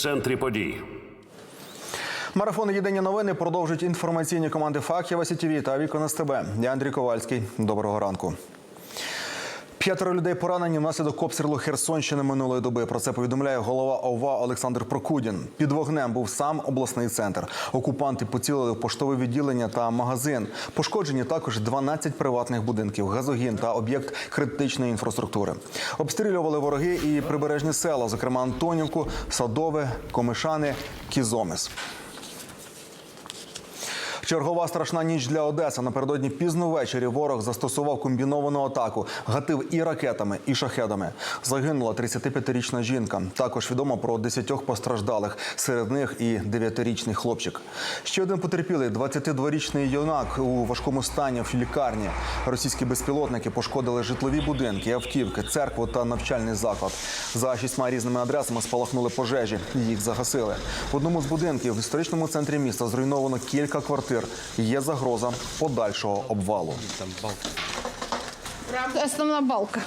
Центрі подій. Марафон Єдині новини продовжують інформаційні команди Фахєва СІТВ та Вікона СТБ. Я Андрій Ковальський. Доброго ранку. П'ятеро людей поранені внаслідок обстрілу Херсонщини минулої доби. Про це повідомляє голова ОВА Олександр Прокудін. Під вогнем був сам обласний центр. Окупанти поцілили в поштове відділення та магазин. Пошкоджені також 12 приватних будинків, газогін та об'єкт критичної інфраструктури. Обстрілювали вороги і прибережні села, зокрема Антонівку, Садове, Комишани, Кізомис. Чергова страшна ніч для Одеси. Напередодні пізно ввечері ворог застосував комбіновану атаку, гатив і ракетами, і шахедами. Загинула 35-річна жінка. Також відомо про 10 постраждалих. Серед них і 9-річний хлопчик. Ще один потерпілий, 22-річний юнак у важкому стані в лікарні. Російські безпілотники пошкодили житлові будинки, автівки, церкву та навчальний заклад. За шістьма різними адресами спалахнули пожежі. Їх загасили. В одному з будинків в історичному центрі міста зруйновано кілька квартир. Є загроза подальшого обвалу. Основна балка.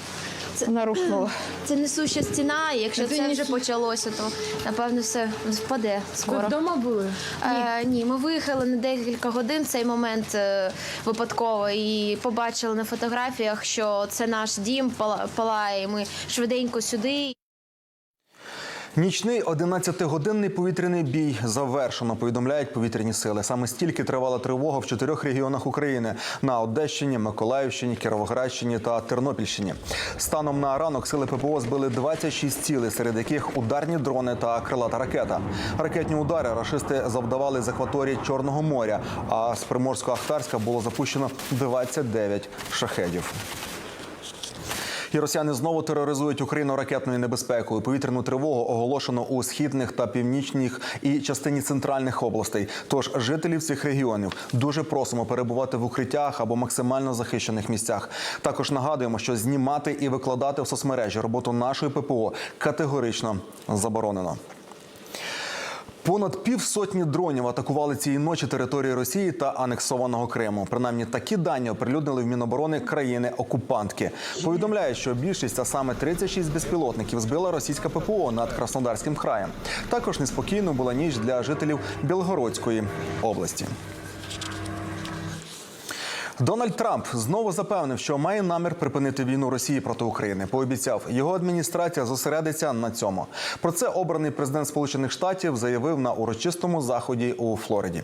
Вона рухнула. Це несуща стіна, і якщо Це це вже несу- почалося, то напевно все впаде Ви скоро. вдома були? Е, ні, ми виїхали на декілька годин цей момент е, випадково і побачили на фотографіях, що це наш дім пала- палає. і Ми швиденько сюди. Нічний 11-годинний повітряний бій завершено. Повідомляють повітряні сили. Саме стільки тривала тривога в чотирьох регіонах України на Одещині, Миколаївщині, Кіровоградщині та Тернопільщині. Станом на ранок сили ППО збили 26 цілей, серед яких ударні дрони та крилата ракета. Ракетні удари рашисти завдавали з акваторії Чорного моря. А з Приморсько-Ахтарська було запущено 29 шахедів. І росіяни знову тероризують Україну ракетною небезпекою. Повітряну тривогу оголошено у східних та північних і частині центральних областей. Тож жителів цих регіонів дуже просимо перебувати в укриттях або максимально захищених місцях. Також нагадуємо, що знімати і викладати в соцмережі роботу нашої ППО категорично заборонено. Понад півсотні дронів атакували цієї ночі території Росії та анексованого Криму. Принаймні такі дані оприлюднили в Міноборони країни-окупантки. Повідомляють, що більшість, а саме 36 безпілотників, збила російська ППО над Краснодарським краєм. Також неспокійно була ніч для жителів Білгородської області. Дональд Трамп знову запевнив, що має намір припинити війну Росії проти України. Пообіцяв, його адміністрація зосередиться на цьому. Про це обраний президент Сполучених Штатів заявив на урочистому заході у Флориді.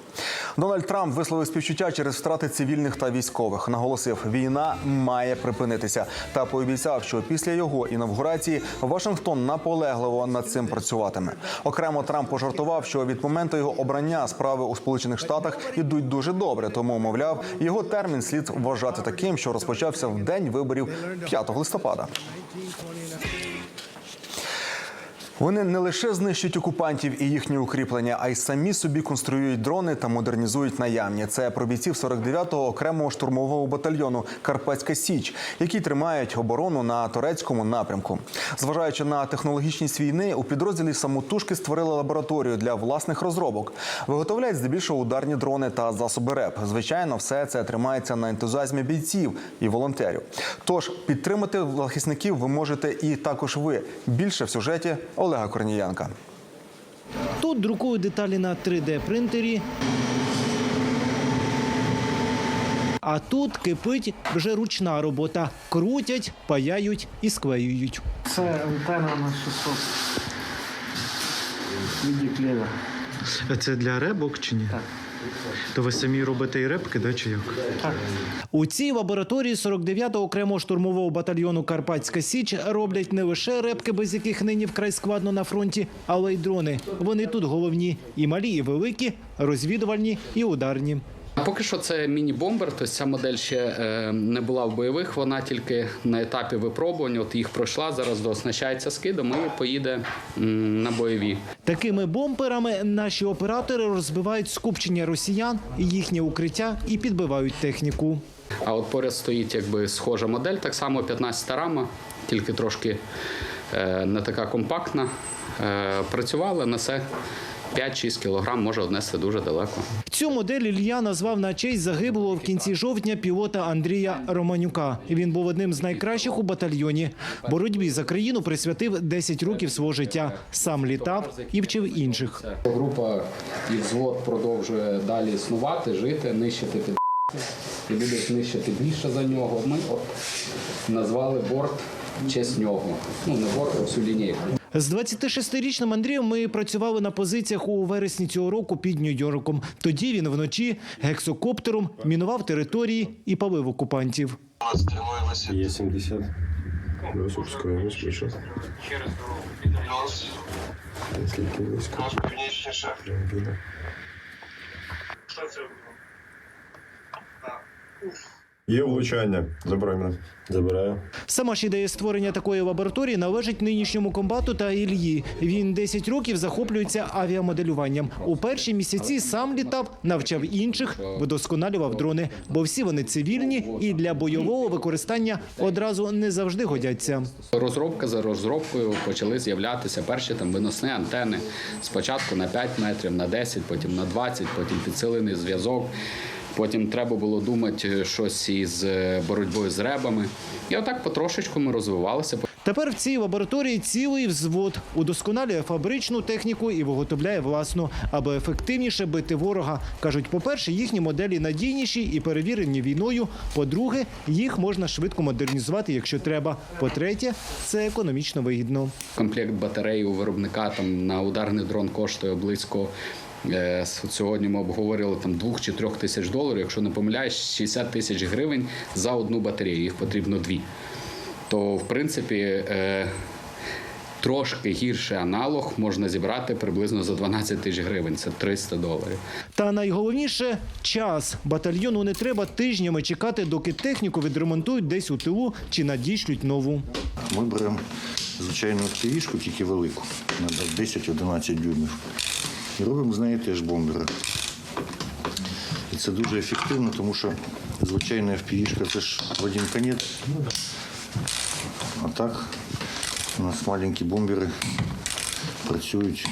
Дональд Трамп висловив співчуття через втрати цивільних та військових. Наголосив, війна має припинитися та пообіцяв, що після його інавгурації Вашингтон наполегливо над цим працюватиме. Окремо Трамп пожартував, що від моменту його обрання справи у Сполучених Штатах ідуть дуже добре. Тому, мовляв, його термін слід вважати таким, що розпочався в день виборів 5 листопада. Вони не лише знищують окупантів і їхні укріплення, а й самі собі конструюють дрони та модернізують наявні. Це про бійців 49-го окремого штурмового батальйону Карпатська Січ, які тримають оборону на турецькому напрямку. Зважаючи на технологічність війни, у підрозділі самотужки створили лабораторію для власних розробок. Виготовляють здебільшого ударні дрони та засоби РЕП. Звичайно, все це тримається на ентузіазмі бійців і волонтерів. Тож підтримати захисників ви можете і також ви. Більше в сюжеті Олега Корнієнка. Тут друкують деталі на 3D-принтері. А тут кипить вже ручна робота. Крутять, паяють і склеюють. Це антенна на 600. Віді клевер. Це для ребок чи ні? Так. То ви самі робите і репки, да, чи як? Так. У цій лабораторії 49-го окремого штурмового батальйону Карпатська Січ роблять не лише репки, без яких нині вкрай складно на фронті, але й дрони. Вони тут головні і малі, і великі, розвідувальні і ударні. Поки що це міні-бомбер, тобто ця модель ще е, не була в бойових, вона тільки на етапі випробування. От їх пройшла, зараз дооснащається скидом і поїде м, на бойові. Такими бомперами наші оператори розбивають скупчення росіян їхнє укриття і підбивають техніку. А от поряд стоїть якби схожа модель, так само 15 рама, тільки трошки е, не така компактна. Е, працювала, несе 5-6 кілограм може однести дуже далеко. Цю модель Ілля назвав на честь загиблого в кінці жовтня пілота Андрія Романюка. Він був одним з найкращих у батальйоні. Боротьбі за країну присвятив 10 років свого життя. Сам літав і вчив інших. Група і взвод продовжує далі існувати, жити, нищити під і будуть нищити більше за нього. Ми от назвали борт в честь нього. Ну не борт, а всю лінійку. З 26-річним Андрієм ми працювали на позиціях у вересні цього року під Нью-Йорком. Тоді він вночі гексокоптером мінував території і палив окупантів. Є 70. Плюс ускоримось вийшов. Скільки близько? Біда. Є влучання. Забирай мене. Забираю. Сама ж ідея створення такої лабораторії належить нинішньому комбату та Ільї. Він 10 років захоплюється авіамоделюванням. У перші місяці сам літав, навчав інших, вдосконалював дрони, бо всі вони цивільні і для бойового використання одразу не завжди годяться. Розробка за розробкою почали з'являтися перші там виносні антени. Спочатку на 5 метрів, на 10, потім на 20, потім підсилений зв'язок. Потім треба було думати щось із е, боротьбою з ребами. І отак потрошечку ми розвивалися. Тепер в цій лабораторії цілий взвод удосконалює фабричну техніку і виготовляє власну, аби ефективніше бити ворога. кажуть, по-перше, їхні моделі надійніші і перевірені війною. По-друге, їх можна швидко модернізувати, якщо треба. По-третє, це економічно вигідно. Комплект батареї у виробника там на ударний дрон коштує близько. Е, Сьогодні ми обговорили там двох чи трьох тисяч доларів. Якщо не помиляюсь, 60 тисяч гривень за одну батарею. Їх потрібно дві. То, в принципі, е, трошки гірший аналог можна зібрати приблизно за 12 тисяч гривень. Це 300 доларів. Та найголовніше час. Батальйону не треба тижнями чекати, доки техніку відремонтують десь у тилу чи надішлють нову. Ми беремо звичайну активішку, тільки велику, на 10-11 дюймів. І робимо з неї теж бомбери. І це дуже ефективно, тому що звичайна FPV-шка це ж в один конець. А так у нас маленькі бомбери працюють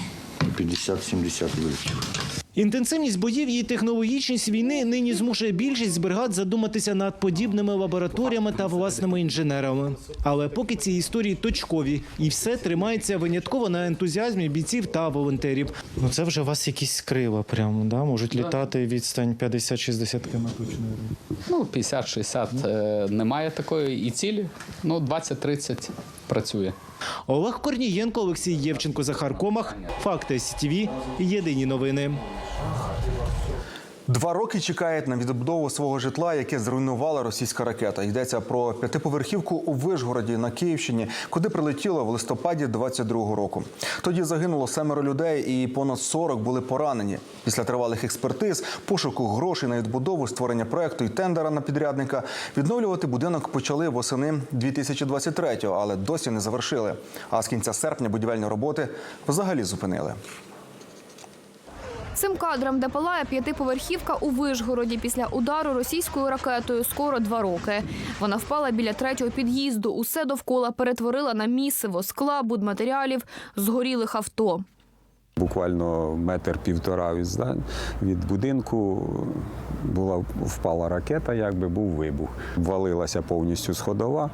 50-70 вилітів. Інтенсивність боїв і технологічність війни нині змушує більшість бригад задуматися над подібними лабораторіями та власними інженерами. Але поки ці історії точкові, і все тримається винятково на ентузіазмі бійців та волонтерів. Ну це вже у вас якісь крила, прямо да можуть літати відстань 50-60 км точно. Ну, 50-60 е, немає такої і цілі. Ну, 20-30 працює. Олег Корнієнко, Олексій Євченко, Захар Комах. Факти СТВ. Єдині новини. Два роки чекають на відбудову свого житла, яке зруйнувала російська ракета. Йдеться про п'ятиповерхівку у Вишгороді на Київщині, куди прилетіло в листопаді 22-го року. Тоді загинуло семеро людей, і понад 40 були поранені. Після тривалих експертиз, пошуку грошей на відбудову, створення проекту і тендера на підрядника. Відновлювати будинок почали восени 2023-го, але досі не завершили. А з кінця серпня будівельні роботи взагалі зупинили. Цим кадром, де палає п'ятиповерхівка у Вишгороді після удару російською ракетою скоро два роки. Вона впала біля третього під'їзду. Усе довкола перетворила на місиво скла, будматеріалів, згорілих авто. Буквально метр півтора від від будинку була впала ракета, якби був вибух. Валилася повністю сходова,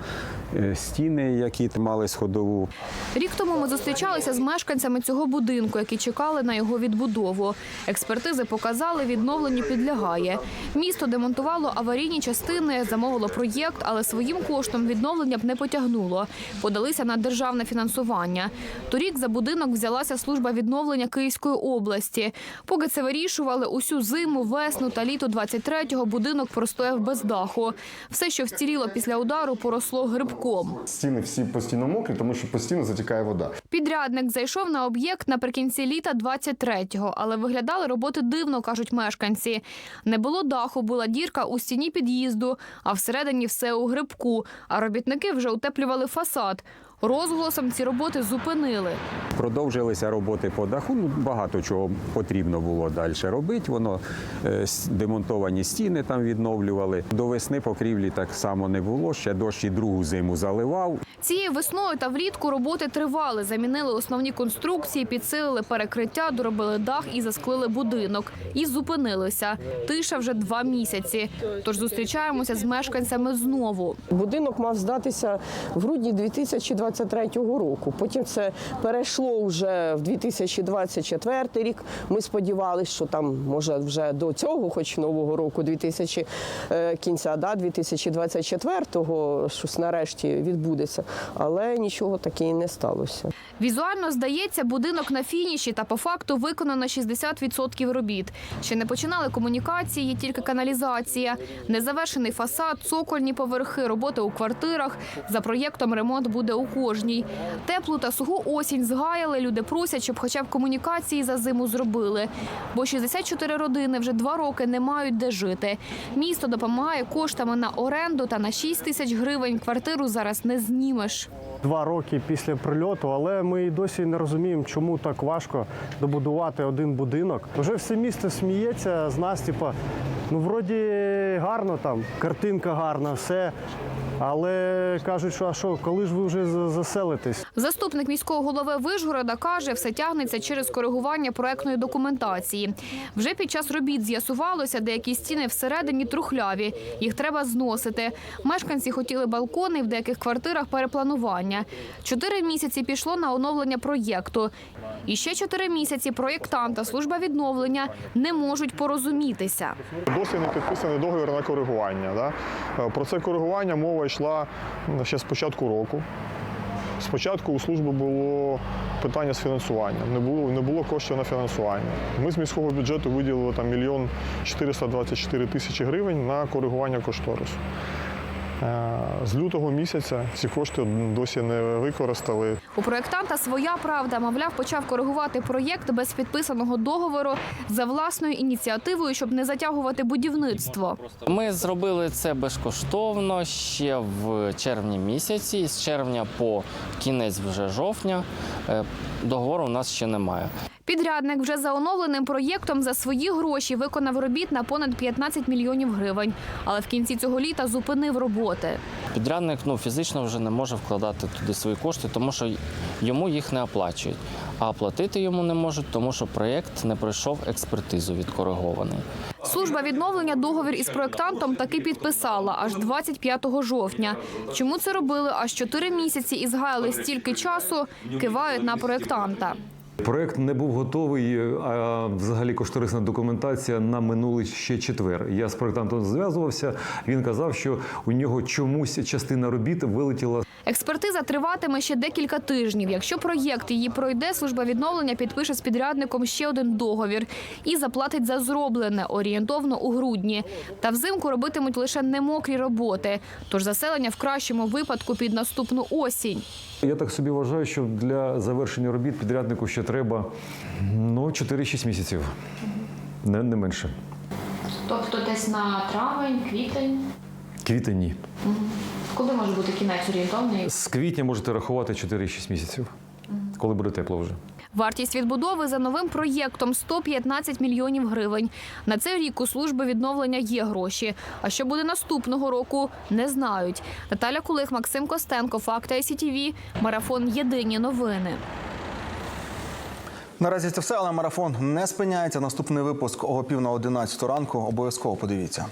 е, стіни, які мали сходову, Рік тому ми зустрічалися з мешканцями цього будинку, які чекали на його відбудову. Експертизи показали, відновленню підлягає. Місто демонтувало аварійні частини, замовило проєкт, але своїм коштом відновлення б не потягнуло. Подалися на державне фінансування. Торік за будинок взялася служба відновлення Київської області. Поки це вирішували усю зиму, весну та літо 23-го будинок простояв без даху. Все, що вціліло після удару, поросло грибком. Стіни всі постійно мокрі, тому що постійно затікає вода. Підрядник зайшов на об'єкт наприкінці літа 23-го, але виглядали роботи дивно, кажуть мешканці. Не було даху, була дірка у стіні під'їзду, а всередині все у грибку. А робітники вже утеплювали фасад. Розголосом ці роботи зупинили. Продовжилися роботи по даху. Ну, багато чого потрібно було далі робити. Воно е, демонтовані стіни там відновлювали. До весни покрівлі так само не було. Ще дощ і другу зиму заливав. Цією весною та влітку роботи тривали. Замінили основні конструкції, підсилили перекриття, доробили дах і засклили будинок. І зупинилися. Тиша вже два місяці. Тож зустрічаємося з мешканцями знову. Будинок мав здатися в грудні 2023 року. Потім це перейшло вже в 2024 рік. Ми сподівалися, що там може вже до цього, хоч нового року, 2000, е, кінця да, 2024-го, щось нарешті відбудеться. Але нічого таке і не сталося. Візуально здається, будинок на фініші, та по факту виконано 60% робіт. Ще не починали комунікації, тільки каналізація, незавершений фасад, цокольні поверхи, роботи у квартирах. За проєктом ремонт буде у кожній. Теплу та суху осінь згаяли. Люди просять, щоб хоча б комунікації за зиму зробили. Бо 64 родини вже два роки не мають де жити. Місто допомагає коштами на оренду та на 6 тисяч гривень квартиру зараз не знімеш. Два роки після прильоту, але ми і досі не розуміємо, чому так важко добудувати один будинок. Вже все місто сміється з нас, типа, ну вроді гарно там, картинка гарна, все. Але кажуть, що а що, коли ж ви вже за- заселитесь? Заступник міського голови Вишгорода каже, все тягнеться через коригування проектної документації. Вже під час робіт з'ясувалося, деякі стіни всередині трухляві. Їх треба зносити. Мешканці хотіли балкони в деяких квартирах перепланування. Чотири місяці пішло на оновлення проєкту. І ще чотири місяці проєктант та служба відновлення не можуть порозумітися. Досі не підписаний договір на коригування. Да? Е, Про це коригування мова йшла ще з початку року. Спочатку у служби було питання з фінансуванням, не було, не було коштів на фінансування. Ми з міського бюджету виділили там мільйон 424 тисячі гривень на коригування кошторису. Е, З лютого місяця ці кошти досі не використали. У проєктанта своя правда, мовляв, почав коригувати проєкт без підписаного договору за власною ініціативою, щоб не затягувати будівництво. Ми зробили це безкоштовно ще в червні місяці. З червня по кінець вже жовтня е, договору у нас ще немає. Підрядник вже за оновленим проєктом за свої гроші виконав робіт на понад 15 мільйонів гривень, але в кінці цього літа зупинив роботи. Підрядник ну, фізично вже не може вкладати туди свої кошти, тому що йому їх не оплачують. А оплатити йому не можуть, тому що проєкт не пройшов експертизу відкоригований. Служба відновлення договір із проєктантом таки підписала аж 25 жовтня. Чому це робили аж 4 місяці і згаяли стільки часу, кивають на проєктанта. Проект не був готовий, а взагалі кошторисна документація на минулий ще четвер. Я з проектантом зв'язувався. Він казав, що у нього чомусь частина робіт вилетіла Експертиза триватиме ще декілька тижнів. Якщо проєкт її пройде, служба відновлення підпише з підрядником ще один договір і заплатить за зроблене орієнтовно у грудні. Та взимку робитимуть лише немокрі роботи. Тож заселення в кращому випадку під наступну осінь. Я так собі вважаю, що для завершення робіт підряднику ще треба ну 4-6 місяців, не, не менше. Тобто десь на травень, квітень. Квітень ні. Коли може бути кінець орієнтовний? З квітня можете рахувати 4-6 місяців, коли буде тепло вже. Вартість відбудови за новим проєктом 115 мільйонів гривень. На цей рік у служби відновлення є гроші. А що буде наступного року, не знають. Наталя Кулик, Максим Костенко, Факти ICTV, Марафон Єдині новини. Наразі це все, але марафон не спиняється. Наступний випуск о пів на 11 ранку. Обов'язково подивіться.